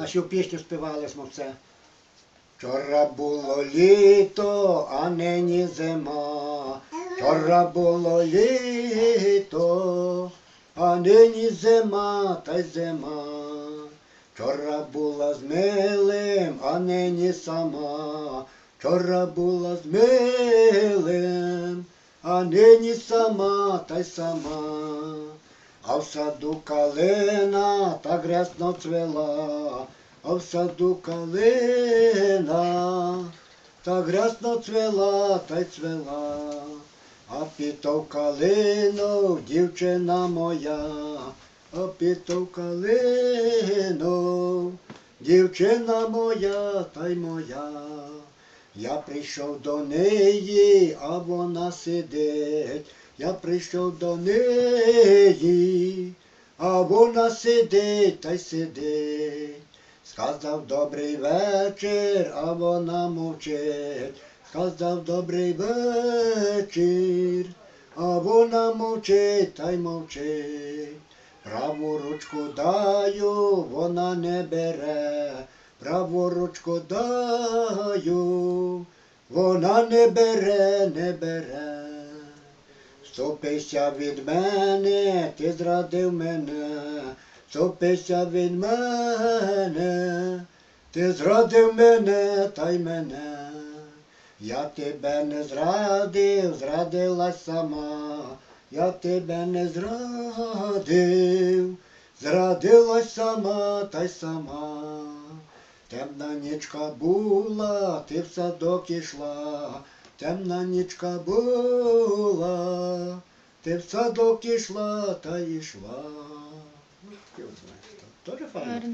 А ще в пісню співали ми це. Вчора було літо, а нині зима. Вчора було літо, а нині зима, та й зима. Вчора була з милим, а нині сама. Вчора була з милим, а нині сама, та й сама. А в саду калина так рясно цвела, а в саду калина так рясно цвела та й цвела. А пітов калину, дівчина моя, а пітов калину, дівчина моя та й моя. Я прийшов до неї, а вона сидить. Я прийшов до неї, а вона сидить та й сидить. Сказав добрий вечір, а вона мовчить. Сказав добрий вечір, а вона мовчить та й мовчить. Праву ручку даю, вона не бере. Праву ручку даю, вона не бере, не бере. Ступися від мене, ти зрадив мене, ступися від мене, ти зрадив мене та й мене. Я тебе не зрадив, зрадилась сама, я тебе не зрадив, зрадилась сама та й сама. Темна нічка була, ти в садок ішла, темна нічка була, ти в садок ішла та йшла. Ну, Тоже файно.